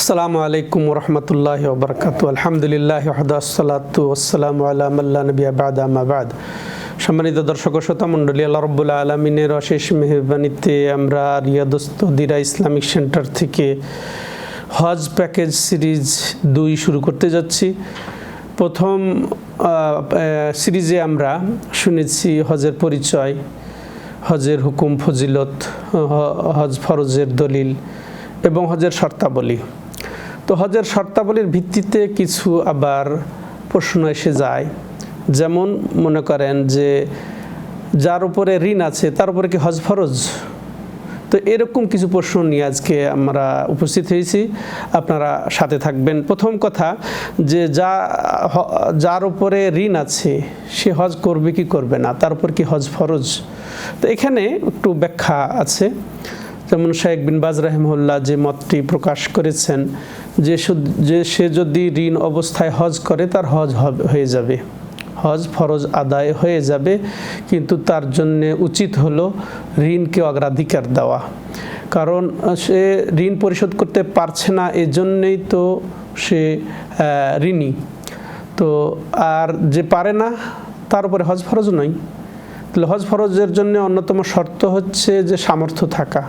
আসসালামু আলাইকুম রহমতুল্লাহ বরকাত আলহামদুলিল্লাহ হদাসালাতু আসসালাম আল্লাহ নবী আবাদ আমাবাদ সম্মানিত দর্শক শ্রোতা মণ্ডলী, আল্লাহ রব্বুল্লা আলমিনের অশেষ মেহরবানিতে আমরা রিয়াদস্ত দিরা ইসলামিক সেন্টার থেকে হজ প্যাকেজ সিরিজ দুই শুরু করতে যাচ্ছি। প্রথম সিরিজে আমরা শুনেছি হজের পরিচয়, হজের হুকুম, ফজিলত হজ ফরজের দলিল এবং হজের শর্তাবলী। তো হজের শর্তাবলীর ভিত্তিতে কিছু আবার প্রশ্ন এসে যায়। যেমন মনে করেন যে যার উপরে ঋণ আছে, তার উপরে কি হজ ফরজ? তো এরকম কিছু প্রশ্ন নিয়ে আজকে আমরা উপস্থিত হয়েছি। আপনারা সাথে থাকবেন। প্রথম কথা যে যা যার উপরে ঋণ আছে, সে হজ করবে কি করবে না? তার উপর কি হজ ফরজ? তো এখানে একটু ব্যাখ্যা আছে। যেমন শেখ বিন বাজ রাহিমুল্লাহ যে মতটি প্রকাশ করেছেন, যে যে সে যদি ঋণ অবস্থায় হজ করে, তার হজ হয়ে যাবে। হজ ফরজ আদায় হয়ে যাবে, কিন্তু তার জন্য উচিত হলো ঋণকে অগ্রাধিকার দেওয়া। কারণ সে ঋণ পরিশোধ করতে পারছে না, এজন্যই তো সে ঋণী। তো আর যে পারে না, তার উপরে হজ ফরজ নয়। তাহলে হজ ফরজের জন্য অন্যতম শর্ত হচ্ছে যে সামর্থ্য থাকা।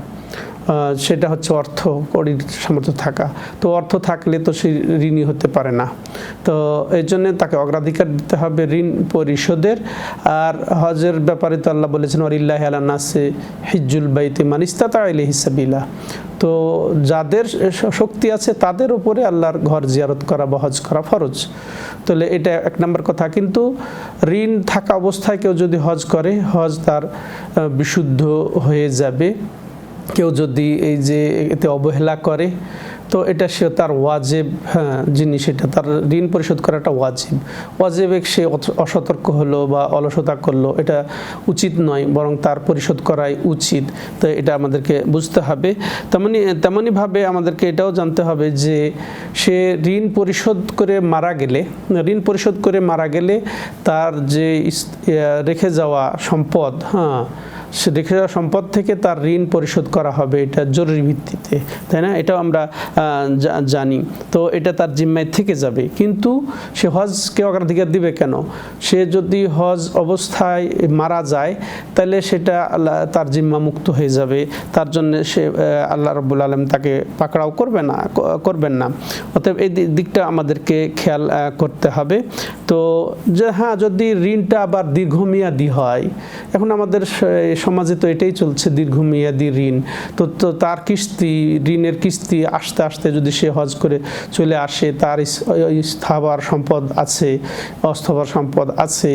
সেটা হচ্ছে অর্থ, কড়ির সামর্থ্য থাকা। তো অর্থ থাকলে তো সে ঋণী হতে পারে না। তো এই জন্য তাকে অগ্রাধিকার দিতে হবে ঋণ পরিশোধের। আর হজের ব্যাপারে তো আল্লাহ বলেছেন অরিল্লাহ আলা নাসে হিজ্জুল বাইতে মানিস্তা তাইলে হিসাবিলা তো যাদের শক্তি আছে তাদের উপরে আল্লাহর ঘর জিয়ারত করা বা হজ করা ফরজ। তাহলে এটা এক নম্বর কথা। কিন্তু ঋণ থাকা অবস্থায় কেউ যদি হজ করে, হজ তার বিশুদ্ধ হয়ে যাবে। কেউ যদি এই যে এতে অবহেলা করে, তো এটা সে তার ওয়াজেব হ্যাঁ জিনিস এটা তার ঋণ পরিশোধ করাটা ওয়াজিব। ওয়াজেবে সে অসতর্ক হলো বা অলসতা করল, এটা উচিত নয়, বরং তার পরিশোধ করাই উচিত। তো এটা আমাদেরকে বুঝতে হবে। তেমনি তেমনইভাবে আমাদেরকে এটাও জানতে হবে যে সে ঋণ পরিশোধ করে মারা গেলে, ঋণ পরিশোধ করে মারা গেলে তার যে রেখে যাওয়া সম্পদ হ্যাঁ রেখে যাওয়া সম্পদ থেকে তার ঋণ পরিশোধ করা হবে, এটা জরুরি ভিত্তিতে, তাই না? এটাও আমরা জানি। তো এটা তার জিম্মায় থেকে যাবে। কিন্তু সে হজকে অগ্রাধিকার দিবে কেন? সে যদি হজ অবস্থায় মারা যায়, তাহলে সেটা আল্লাহ তার জিম্মা মুক্ত হয়ে যাবে। তার জন্য সে আল্লাহ রব্বুল আলম তাকে পাকড়াও করবে না করবেন না। অতএব এই দিকটা আমাদেরকে খেয়াল করতে হবে। তো যে হ্যাঁ যদি ঋণটা আবার দীর্ঘমেয়াদী হয়, এখন আমাদের সমাজে তো এটাই চলছে দীর্ঘমেয়াদী ঋণ। তো তো তার কিস্তি, ঋণের কিস্তি আস্তে আস্তে যদি সে হজ করে চলে আসে, তার স্থাবর সম্পদ আছে, অস্থাবর সম্পদ আছে,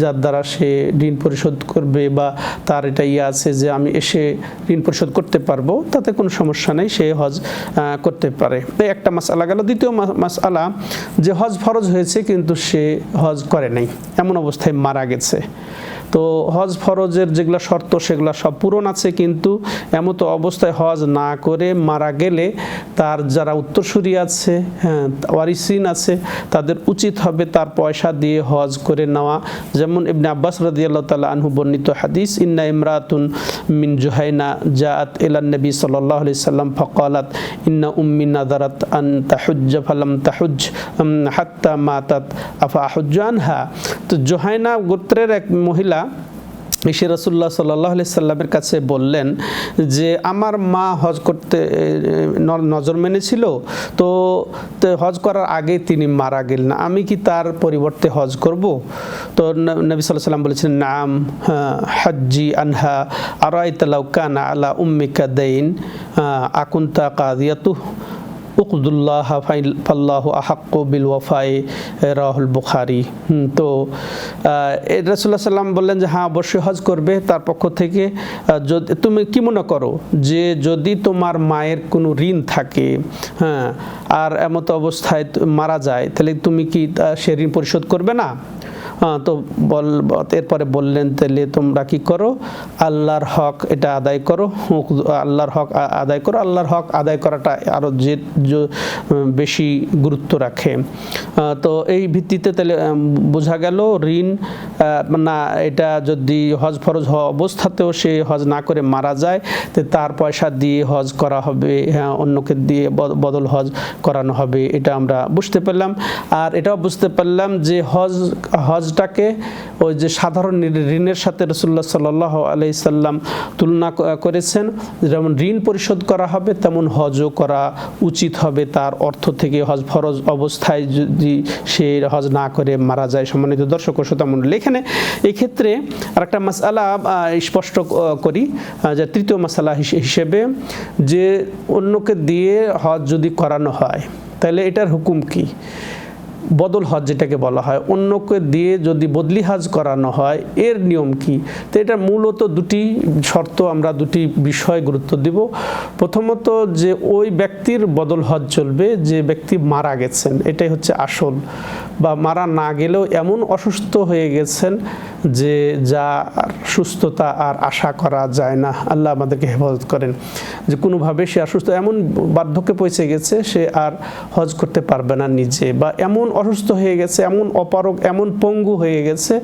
যার দ্বারা সে ঋণ পরিশোধ করবে বা তার এটা ইয়ে আছে যে আমি এসে ঋণ পরিশোধ করতে পারব, তাতে কোনো সমস্যা নেই, সে হজ করতে পারে। একটা মাসালা গেল। দ্বিতীয় মাসালা, যে হজ ফরজ হয়েছে কিন্তু সে হজ করে নাই এমন অবস্থায় মারা গেছে। তো হজ ফরজের যেগুলো শর্ত সেগুলো সব পূরণ আছে কিন্তু এমতো অবস্থায় হজ না করে মারা গেলে তার যারা উত্তরসূরি আছে হ্যাঁ ওয়ারিসিন আছে তাদের উচিত হবে তার পয়সা দিয়ে হজ করে নেওয়া। যেমন ইবনে আব্বাস রাদিয়াল্লাহু তাআলা আনহু বর্ণিত হাদিস ইন্না ইমরাতুন মিন জুহাইনা জাআত ইলা নবী সাল্লাল্লাহু সাল্লাম ফাকালাত ইন্না উম্মি নাযারাত আন তাহুজ্জ ফালাম তাহুজ্জ উম, হাত্তা মাতাত আফা আহুজ্জু আনহা? তো জোহাইনা গোত্রের এক মহিলা এসে রসুল্লাহ সাল্লাহ সাল্লামের কাছে বললেন যে, আমার মা হজ করতে নজর মেনেছিল, তো হজ করার আগে তিনি মারা গেলেন। আমি কি তার পরিবর্তে হজ করব? তো নবী সাল্লাহ সাল্লাম বলেছেন, নাম হাজ্জি আনহা, আরাইতালাউ কানা আলা উম্মিকা দেইন আকুন্তা কাদিয়াতু উকদুল্লাহ ফাল্লাহ আহাক্ক বিল ওয়াফাই রাহুল বুখারি। তো রসুল্লাহ সাল্লাম বললেন যে হ্যাঁ অবশ্যই হজ করবে। তার পক্ষ থেকে যদি, তুমি কি মনে করো যে, যদি তোমার মায়ের কোনো ঋণ থাকে হ্যাঁ আর এমতো অবস্থায় মারা যায়, তাহলে তুমি কি সে ঋণ পরিশোধ করবে না? তো বল, এরপরে বললেন, তাহলে তোমরা কি করো? আল্লাহর হক এটা আদায় করো। আল্লাহর হক আদায় করো। আল্লাহর হক আদায় করাটা আরও যে বেশি গুরুত্ব রাখে। তো এই ভিত্তিতে তাহলে বোঝা গেল ঋণ না, এটা যদি হজ ফরজ হওয়া অবস্থাতেও সে হজ না করে মারা যায়, তো তার পয়সা দিয়ে হজ করা হবে হ্যাঁ অন্যকে দিয়ে বদ- বদল হজ করানো হবে, এটা আমরা বুঝতে পারলাম আর এটাও বুঝতে পারলাম যে হজ হজ হজটাকে ওই যে সাধারণ ঋণের সাথে রসুল্লাহ সাল্লাহ আলাই সাল্লাম তুলনা করেছেন। যেমন ঋণ পরিশোধ করা হবে, তেমন হজও করা উচিত হবে। তার অর্থ থেকে হজ ফরজ অবস্থায় যদি সে হজ না করে মারা যায়, সম্মানিত দর্শক ও শ্রোতা মণ্ডলী। এখানে এক্ষেত্রে আরেকটা মাসালা স্পষ্ট করি যে তৃতীয় মাসালা হিসেবে যে অন্যকে দিয়ে হজ যদি করানো হয়, তাহলে এটার হুকুম কি? বদল হজ যেটাকে বলা হয়, অন্যকে দিয়ে যদি বদলি হজ করানো হয়, এর নিয়ম কি? তো এটা মূলত দুটি শর্ত, আমরা দুটি বিষয় গুরুত্ব দিব। প্রথমত যে ওই ব্যক্তির বদল হজ চলবে, যে ব্যক্তি মারা গেছেন, এটাই হচ্ছে আসল। বা মারা না গেলেও এমন অসুস্থ হয়ে গেছেন যে যা সুস্থতা আর আশা করা যায় না। আল্লাহ আমাদেরকে হেফাজত করেন যে কোনোভাবে সে অসুস্থ, এমন বার্ধক্যে পৌঁছে গেছে, সে আর হজ করতে পারবে না নিজে। বা এমন অসুস্থ হয়ে গেছে, এমন অপারক এমন পঙ্গু হয়ে গেছে,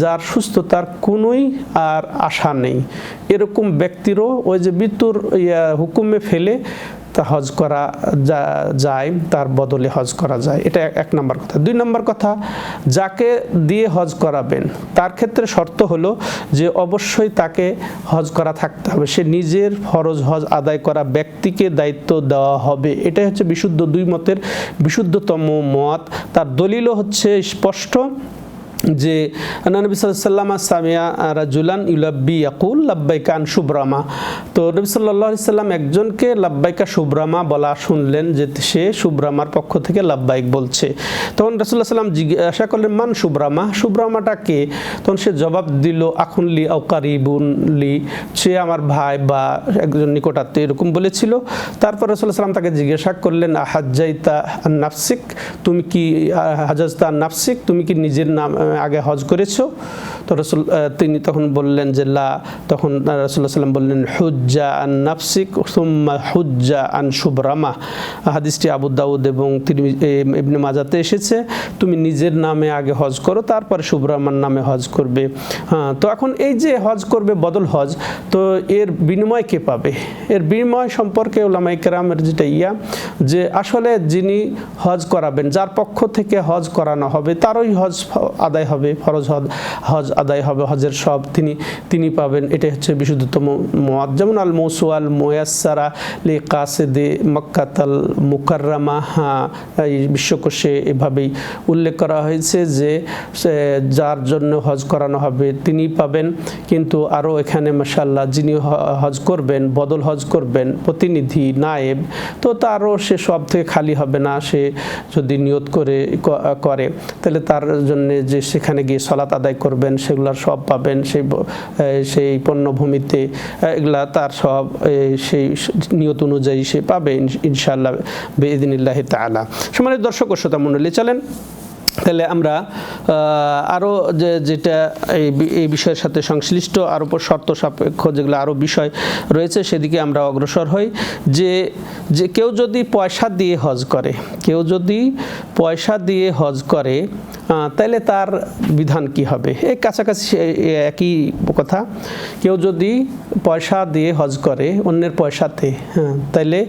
যার সুস্থতার কোনোই আর আশা নেই। এরকম ব্যক্তিরও ওই যে মৃত্যুর হুকুমে ফেলে তা হজ করা যা- যায়, তার বদলে হজ করা যায়। এটা এক- নম্বর কথা। দুই নম্বর কথা, যাকে দিয়ে হজ করাবেন, তার ক্ষেত্রে শর্ত হলো যে অবশ্যই তাকে হজ করা থাকতে হবে। সে নিজের ফরজ হজ আদায় করা ব্যক্তিকে দায়িত্ব দেওয়া হবে। এটাই হচ্ছে বিশুদ্ধ দুই মতের বিশুদ্ধতম মত। তার দলিলও হচ্ছে স্পষ্ট। যে নবী সাল্লাম সামিয়া রাজুলান ইউলাব্বি ইয়াকুল লাব্বাইকা আন শুভরামা। তো নবী সাল্লাহ সাল্লাম একজনকে লাব্বাইকা শুভরামা বলা শুনলেন যে সে শুভরামার পক্ষ থেকে লাব্বাইক বলছে। তখন রসুল্লাহ সাল্লাম জিজ্ঞাসা করলেন, মান শুভরামা? শুভরামাটা কে? তখন সে জবাব দিল আখুনলি আউকারিবুনলি সে আমার ভাই বা একজন নিকটাত্মীয়, এরকম বলেছিল। তারপর রসুল্লাহ সাল্লাম তাকে জিজ্ঞাসা করলেন হাজ্জাইতা নাফসিক? তুমি কি হাজাজতা নাফসিক? তুমি কি নিজের নাম আগে হজ করেছ? তো রসুল তিনি তখন বললেন যে, লা তখন রসুল্লাহ সাল্লাম বললেন, হুজ্জা আন নাফসিক সুম্মা হুজ্জা আন শুভরামা হাদিসটি আবু দাউদ এবং তিনি ইবনে মাজাতে এসেছে, তুমি নিজের নামে আগে হজ করো, তারপরে শুভরামার নামে হজ করবে। হ্যাঁ তো এখন এই যে হজ করবে, বদল হজ, তো এর বিনিময় কে পাবে? এর বিনিময় সম্পর্কে ওলামাই কেরামের যেটা ইয়া, যে আসলে যিনি হজ করাবেন, যার পক্ষ থেকে হজ করানো হবে, তারই হজ আদায় হবে, ফরজ হজ হজ আদায় হবে, হজের সব তিনি তিনি পাবেন। এটাই হচ্ছে বিশুদ্ধতম মত যেমন আল মৌসুয়াল মোয়াসারা লি কাসেদে মক্কাতাল মুকাররামা হ্যাঁ এই বিশ্বকোষে এভাবেই উল্লেখ করা হয়েছে যে যার জন্য হজ করানো হবে তিনি পাবেন। কিন্তু আরও এখানে মাসাল্লাহ যিনি হ- হজ করবেন, বদল হজ করবেন, প্রতিনিধি, নায়েব, তো তারও সে সব থেকে খালি হবে না, সে যদি নিয়ত করে করে। তাহলে তার জন্য যে সেখানে গিয়ে সলাত আদায় করবেন, সেগুলার সব পাবেন, সেই সেই পণ্যভূমিতে এগুলা তার সব সেই নিয়ত অনুযায়ী সে পাবে, ইনশ- ইনশাআল্লাহ বেদিনিল্লাহ তালা সমানের দর্শক ও শ্রোতা মণ্ডলী, চলেন। তাহলে আমরা আরও যে যেটা এই বিষয়ের সাথে সংশ্লিষ্ট আর উপর শর্ত সাপেক্ষ যেগুলো আরও বিষয় রয়েছে সেদিকে আমরা অগ্রসর হই। যে যে কেউ যদি পয়সা দিয়ে হজ করে, কেউ যদি পয়সা দিয়ে হজ করে তাহলে তার বিধান কি হবে? এই কাছাকাছি একই কথা। কেউ যদি পয়সা দিয়ে হজ করে অন্যের পয়সাতে হ্যাঁ তাইলে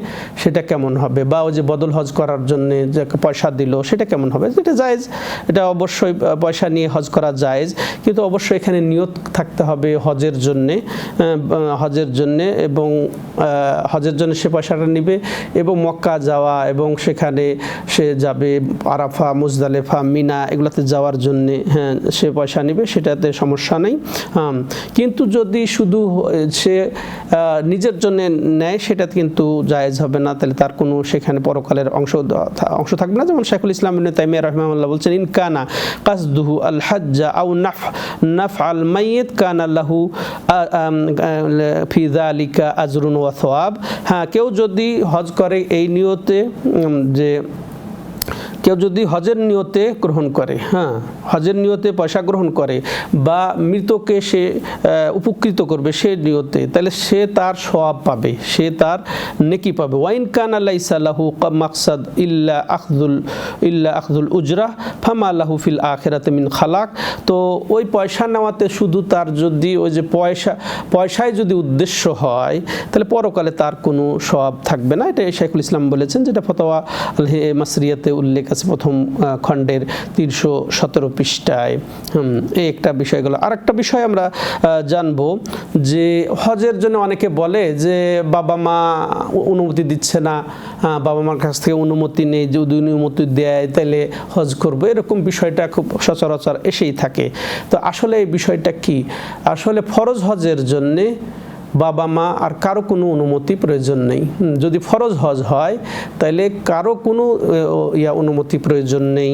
সেটা কেমন হবে? বা ওই যে বদল হজ করার জন্য যে পয়সা দিল, সেটা কেমন হবে? এটা জায়েজ। এটা অবশ্যই পয়সা নিয়ে হজ করা জায়েজ, কিন্তু অবশ্যই এখানে নিয়ত থাকতে হবে হজের জন্যে হজের জন্যে এবং হজের জন্য সে পয়সাটা নিবে এবং মক্কা যাওয়া এবং সেখানে সে যাবে আরাফা, মুজদালেফা, মিনা এগুলোতে যাওয়ার জন্যে হ্যাঁ সে পয়সা নেবে, সেটাতে সমস্যা নেই। কিন্তু যদি শুধু সে নিজের জন্য নেয়, সেটা কিন্তু জায়েজ হবে না, তাহলে তার কোনো সেখানে পরকালের অংশ অংশ থাকবে না। যেমন শেখুল ইসলাম তাইমিয়া রহমাল্লাহ বলছেন, ইন কানা কাসদুহু আল হাজ্জা আউ নাফ নাফ আল মাইয়েত কানা লাহু ফিজালিকা আজরুন ওয়া সওয়াব। হ্যাঁ কেউ যদি হজ করে এই নিয়তে যে কেউ যদি হজের নিয়তে গ্রহণ করে হ্যাঁ হজের নিয়তে পয়সা গ্রহণ করে বা মৃতকে সে উপকৃত করবে সে নিয়তে, তাহলে সে তার সওয়াব পাবে, সে তার নেকি পাবে। ওয়াইন কান আল্লাহ ইসাল্লাহু মাকসাদ ইল্লা আখদুল ইল্লা আখদুল উজরা, ফামা আল্লাহু ফিল আখেরাতে মিন খালাক। তো ওই পয়সা নেওয়াতে শুধু তার যদি ওই যে পয়সা, পয়সায় যদি উদ্দেশ্য হয়, তাহলে পরকালে তার কোনো সওয়াব থাকবে না। এটা শেখুল ইসলাম বলেছেন, যেটা ফতোয়া আলহে মাসরিয়াতে উল্লেখ আছে। প্রথম খণ্ডের তিনশো সতেরো পৃষ্ঠায়। এই একটা বিষয় গেল আর একটা বিষয় আমরা জানব যে হজের জন্য অনেকে বলে যে বাবা মা অনুমতি দিচ্ছে না বাবা মার কাছ থেকে অনুমতি নেই, যদি অনুমতি দেয় তাহলে হজ করব। এরকম বিষয়টা খুব সচরাচর এসেই থাকে। তো আসলে এই বিষয়টা কি? আসলে ফরজ হজের জন্যে বাবা, মা আর কারও কোনো অনুমতি প্রয়োজন নেই। যদি ফরজ হজ হয় তাহলে কারও কোনো ইয়া অনুমতি প্রয়োজন নেই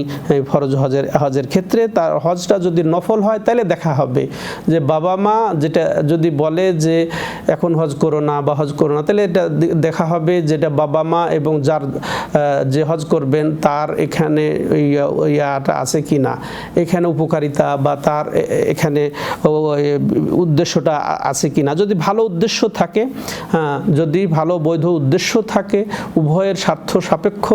ফরজ হজের হজের ক্ষেত্রে। তার হজটা যদি নফল হয় তাহলে দেখা হবে যে বাবা, মা যেটা, যদি বলে যে এখন হজ করো না বা হজ করো না তাহলে এটা দেখা হবে যেটা বাবা, মা এবং যার যে হজ করবেন, তার এখানে ইয়াটা আছে কি না? এখানে উপকারিতা বা তার এখানে উদ্দেশ্যটা আছে কি না? যদি ভালো উদ্দেশ্য থাকে হ্যাঁ, যদি ভালো বৈধ উদ্দেশ্য থাকে উভয়ের স্বার্থ সাপেক্ষ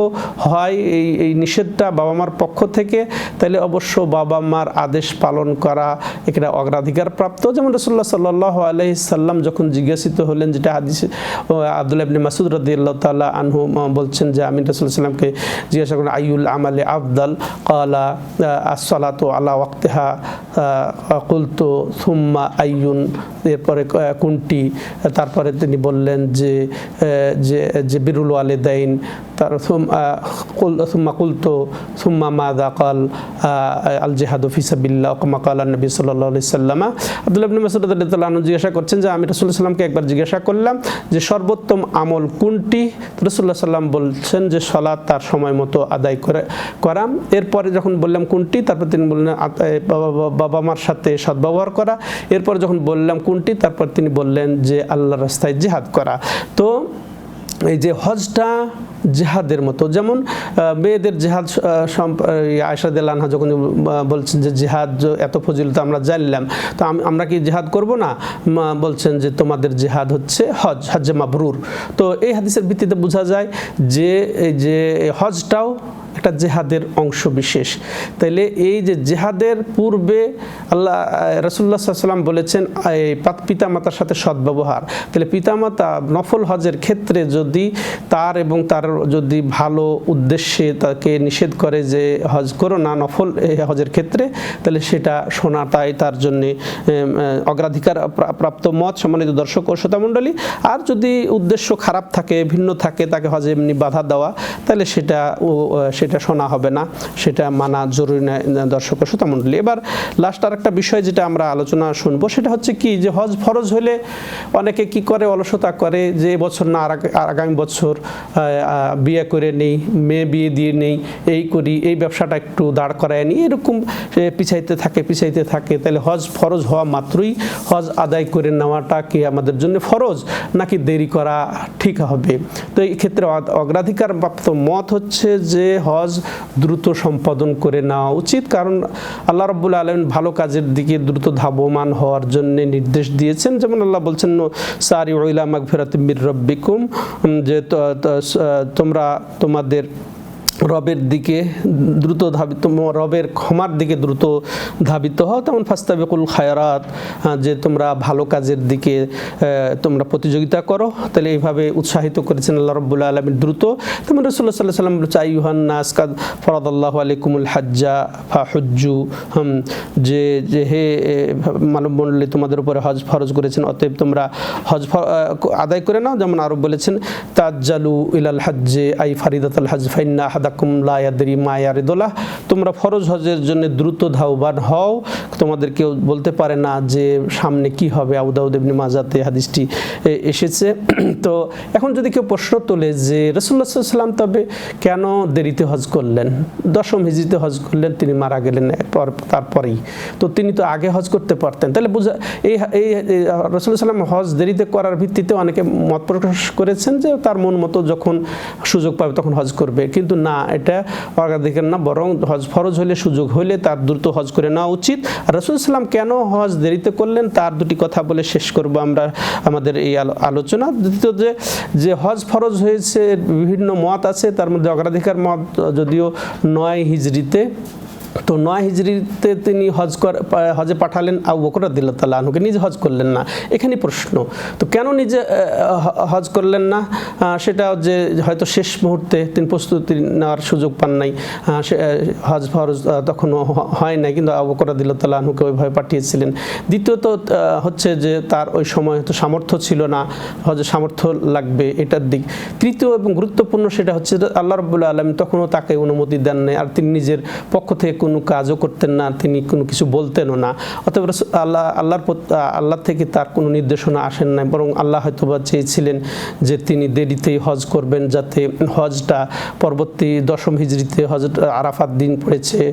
হয় এই এই নিষেধটা বাবা মার পক্ষ থেকে তাহলে অবশ্য বাবা মার আদেশ পালন করা এটা অগ্রাধিকার প্রাপ্ত। যেমন রসুল্লাহ সাল্লাহ আলহি সাল্লাম যখন জিজ্ঞাসিত হলেন যেটা হাদিস আবদুল্লাহ ইবনে মাসুদ রদিয়াল্লাহ তাল্লাহ আনহু বলছেন যে আমি রসুল্লাহ সাল্লামকে জিজ্ঞাসা করেন আইউল আমালে আফদাল? কালা আসসালাত আলা ওয়াক্তেহা। কুলতো সুম্মা আইয়ুন, এরপরে কোনটি তারপরে তিনি বললেন যে যে বিরুল ওয়ালেদাইন, তার সুম- সুম্মা কুলতো, সুম্মা মাদা কাল আল জেহাদ ফিসাবিল্লাহ কমা কাল নবী সাল্লাহ সাল্লামা। মাসউদ রাদিয়াল্লাহু আনহু জিজ্ঞাসা করছেন যে, আমি রাসূলুল্লাহ সাল্লামকে একবার জিজ্ঞাসা করলাম যে, সর্বোত্তম আমল কোনটি? রাসূলুল্লাহ সাল্লাম বলছেন যে সলাৎ তার সময় মতো আদায় করে, করাম। এরপরে যখন বললাম কোনটি, তারপর তিনি বললেন বাবা মার সাথে সদ্ব্যবহার করা। এরপর যখন বললাম কোনটি, তারপর তিনি বললেন যে আল্লাহ রাস্তায় জেহাদ করা। তো এই যে হজটা জেহাদের মতো, যেমন মেয়েদের জেহাদ আয়সাদ আনহা যখন বলছেন যে জেহাদ এত ফজিলত, আমরা জানলাম। তো আমরা কি জেহাদ করব না? বলছেন যে তোমাদের জেহাদ হচ্ছে হজ, হজ্জে মাবরুর। তো এই হাদিসের ভিত্তিতে বোঝা যায় যে, এই যে হজটাও একটা জেহাদের অংশ বিশেষ। তাইলে এই যে জেহাদের পূর্বে আল্লাহ রসুল্লাহ সাল্লাম বলেছেন পাত- পিতামাতার সাথে সদ্ব্যবহার। তাহলে পিতামাতা নফল হজের ক্ষেত্রে যদি তার এবং তার যদি ভালো উদ্দেশ্যে তাকে নিষেধ করে যে হজ করো না নফল হজের ক্ষেত্রে তাহলে সেটা শোনাটাই তার জন্যে অগ্রাধিকার প্রাপ্ত মত, সম্মানিত দর্শক ও শ্রোতামণ্ডলী। আর যদি উদ্দেশ্য খারাপ থাকে, ভিন্ন থাকে, তাকে হজে এমনি বাধা দেওয়া তাহলে সেটা ও সেটা শোনা হবে না সেটা মানা জরুরি না, দর্শক শ্রোতামণ্ডলী এবার লাস্ট আর একটা বিষয় যেটা আমরা আলোচনা শুনব সেটা হচ্ছে কি যে হজ ফরজ হলে অনেকে কি করে অলসতা করে যে বছর না আর আগামী বছর বিয়ে করে নেই মেয়ে বিয়ে দিয়ে নেই এই করি এই ব্যবসাটা একটু দাঁড় করায় নিই এরকম পিছাইতে থাকে পিছাইতে থাকে। তাহলে হজ ফরজ হওয়া মাত্রই হজ আদায় করে নেওয়াটা কি আমাদের জন্য ফরজ নাকি দেরি করা ঠিক হবে? তো এই ক্ষেত্রে অগ- অগ্রাধিকার প্রাপ্ত মত হচ্ছে যে হজ দ্রুত সম্পাদন করে নেওয়া উচিত। কারণ আল্লাহ রব্বুল আলম ভালো কাজের দিকে দ্রুত ধাবমান হওয়ার জন্য নির্দেশ দিয়েছেন। যেমন আল্লাহ বলছেন সারি ওইলা মাগফিরাত মির রব্বিকুম যে তোমরা তোমাদের রবের দিকে দ্রুত ধাবিত রবের ক্ষমার দিকে দ্রুত ধাবিত হও। তেমন ফাস্তাবিকুল খায়রাত যে তোমরা ভালো কাজের দিকে তোমরা প্রতিযোগিতা করো। তাহলে এইভাবে উৎসাহিত করেছেন আল্লাহ রব্বুল্লা আলমীর দ্রুত। তেমন রসুল্লাহ সাল্লাহ সাল্লাম বলছে আইহান নাসকাদ ফরাদাল্লাহ আলাইকুমুল হাজ্জা ফা হুজ্জু হুম যে যে হে এ, মানব মণ্ডলী তোমাদের উপরে হজ ফরজ করেছেন অতএব তোমরা হজ আদায় করে নাও। যেমন আরও বলেছেন তাজ্জালু ইলাল হাজ্জে আই ফারিদাতাল হজ ফাইন্না আহাদাকুম লা ইয়াদরি মা ইয়ারিদুল্লাহ। তোমরা ফরজ হজের জন্য দ্রুত ধাওবান হও। তোমাদের কেউ বলতে পারে না যে সামনে কি হবে। আউদাউদ ইবনে মাজাতে হাদিসটি এসেছে। তো এখন যদি কেউ প্রশ্ন তোলে যে রসুল্লাহ সাল্লাম তবে কেন দেরিতে হজ করলেন? দশম হিজিতে হজ করলেন, তিনি মারা গেলেন পর তারপরেই। তো তিনি তো আগে হজ করতে পারতেন। তাহলে বুঝা, এই এই রসুল্লাহ সাল্লাম হজ দেরিতে করার ভিত্তিতে অনেকে মত প্রকাশ করেছেন যে তার মন মতো যখন সুযোগ পাবে তখন হজ করবে। কিন্তু না না, এটা অগ্রাধিকার না, বরং হজ ফরজ হলে সুযোগ হলে তার দ্রুত হজ করে নেওয়া উচিত। রসুল ইসলাম কেন হজ দেরিতে করলেন? তার দুটি কথা বলে শেষ করব আমরা, আমাদের এই আলো- আলোচনা। দ্বিতীয় যে যে হজ ফরজ হয়েছে, বিভিন্ন মত আছে, তার মধ্যে অগ্রাধিকার মত, যদিও নয় হিজড়িতে। তো নয় হিজড়িতে তিনি হজ হজে পাঠালেন, আবু বকর দিল্লা তাল্লাহ আনহুকে নিজে হজ করলেন না। এখানে প্রশ্ন, তো কেন নিজে হজ করলেন না? সেটা যে হয়তো শেষ মুহূর্তে তিনি প্রস্তুতি নেওয়ার সুযোগ পান নাই। হজ ফরজ তখনও হয় নাই, কিন্তু আবু বকর দিল্লা তাল্লাহ আনহুকে ওইভাবে পাঠিয়েছিলেন। দ্বিতীয়ত হচ্ছে যে তার ওই সময় হয়তো সামর্থ্য ছিল না, হজে সামর্থ্য লাগবে এটার দিক। তৃতীয় এবং গুরুত্বপূর্ণ সেটা হচ্ছে আল্লাহ রবুল্লা আলম তখনও তাকে অনুমতি দেন নাই, আর তিনি নিজের পক্ষ থেকে কোনো কাজও করতেন না, তিনি কোনো কিছু বলতেনও না। অতএব আল্লাহ, আল্লাহর আল্লাহ থেকে তার কোনো নির্দেশনা আসেন না বরং আল্লাহ হয়তো বা চেয়েছিলেন যে তিনি দেরিতেই হজ করবেন যাতে হজটা পরবর্তী দশম হিজড়িতে হজ আরাফাত দিন পড়েছে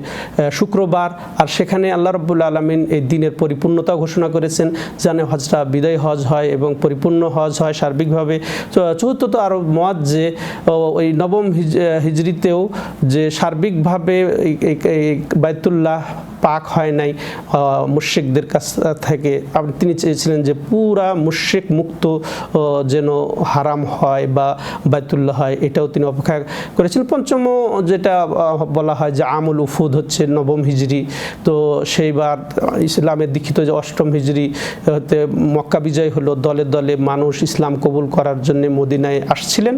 শুক্রবার। আর সেখানে আল্লাহ রব্বুল আলমিন এই দিনের পরিপূর্ণতা ঘোষণা করেছেন জানে হজটা বিদায় হজ হয় এবং পরিপূর্ণ হজ হয় সার্বিকভাবে। চতুর্থত আরও মত যে ওই নবম হিজ- হিজড়িতেও যে সার্বিকভাবে বাইতুল্লাহ পাক হয় নাই মুশ্রিকদের কাছ থেকে। তিনি চেয়েছিলেন যে পুরা মুশ্রিক মুক্ত যেন হারাম হয় বা বাইতুল্লাহ হয়, এটাও তিনি অপেক্ষা করেছিলেন। পঞ্চম যেটা বলা হয় যে আমল উফুদ হচ্ছে নবম হিজড়ি তো সেইবার ইসলামের দীক্ষিত যে অষ্টম হিজড়ি হতে মক্কা বিজয় হলো, দলে দলে মানুষ ইসলাম কবুল করার জন্য মদিনায় আসছিলেন।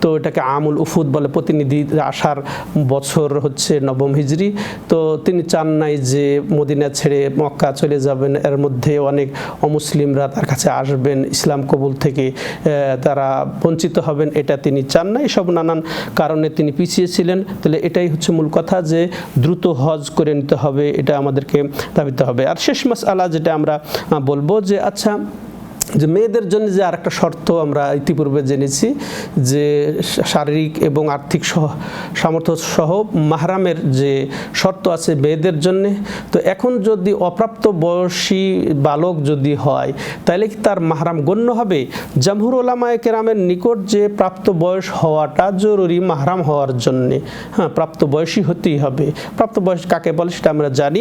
তো এটাকে আমুল উফুদ বলে প্রতিনিধি আসার বছর হচ্ছে নবম হিজড়ি তো তিনি চান নাই যে মদিনা ছেড়ে মক্কা চলে যাবেন, এর মধ্যে অনেক অমুসলিমরা তার কাছে আসবেন, ইসলাম কবুল থেকে তারা বঞ্চিত হবেন, এটা তিনি চান না। এসব নানান কারণে তিনি পিছিয়েছিলেন তাহলে এটাই হচ্ছে মূল কথা যে দ্রুত হজ করে নিতে হবে, এটা আমাদেরকে দাবিতে হবে। আর শেষ মাস আলা যেটা আমরা বলব যে আচ্ছা যে মেয়েদের জন্য যে আরেকটা শর্ত আমরা ইতিপূর্বে জেনেছি, যে শারীরিক এবং আর্থিক সহ, সামর্থ্য সহ মাহরামের যে শর্ত আছে মেয়েদের জন্য, তো এখন যদি অপ্রাপ্ত বয়সী বালক যদি হয় তাহলে কি তার মাহরাম গণ্য হবে? জামহুর ওলামায় কেরামের নিকট যে প্রাপ্ত বয়স হওয়াটা জরুরি মাহরাম হওয়ার জন্যে। হ্যাঁ প্রাপ্ত বয়সী হতেই হবে। প্রাপ্ত বয়স কাকে বলে সেটা আমরা জানি।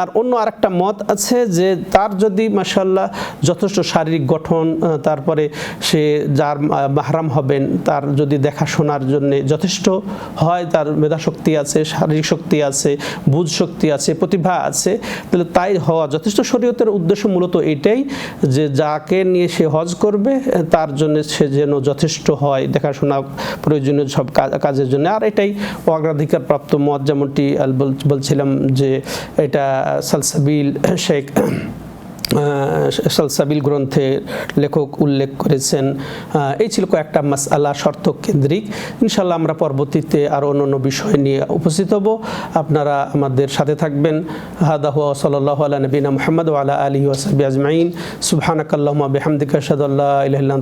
আর অন্য আরেকটা মত আছে যে তার যদি মাসাল্লাহ যথেষ্ট শারীরিক গঠন তারপরে সে যার মাহরাম হবেন, তার যদি দেখাশোনার জন্য যথেষ্ট হয়, তার মেধাশক্তি আছে, শারীরিক শক্তি আছে, বুঝ শক্তি আছে, প্রতিভা আছে, তাহলে তাই হওয়া যথেষ্ট। শরীয়তের উদ্দেশ্য মূলত এটাই যে যাকে নিয়ে সে হজ করবে, তার জন্য সে যেন যথেষ্ট হয় দেখাশোনা প্রয়োজনীয় সব কাজের জন্য। আর এটাই অগ্রাধিকার প্রাপ্ত মত, যেমনটি বলছিলাম যে এটা সালসাবিল শেখ সালসাবিল গ্রন্থে লেখক উল্লেখ করেছেন এই ছিল কয়েকটা মাস আল্লাহ শর্ত কেন্দ্রিক। ইনশাল্লাহ আমরা পরবর্তীতে আরও অন্য বিষয় নিয়ে উপস্থিত হব। আপনারা আমাদের সাথে থাকবেন। হাদা হুয়া সাল্লাহ আলা নবীনা মোহাম্মদ আলা আলী ওয়াসাবি আজমাইন। সুবহানাকাল্লাহুম্মা বিহামদিকা আল্লাহ আল্লা ইলাহা ইল্লা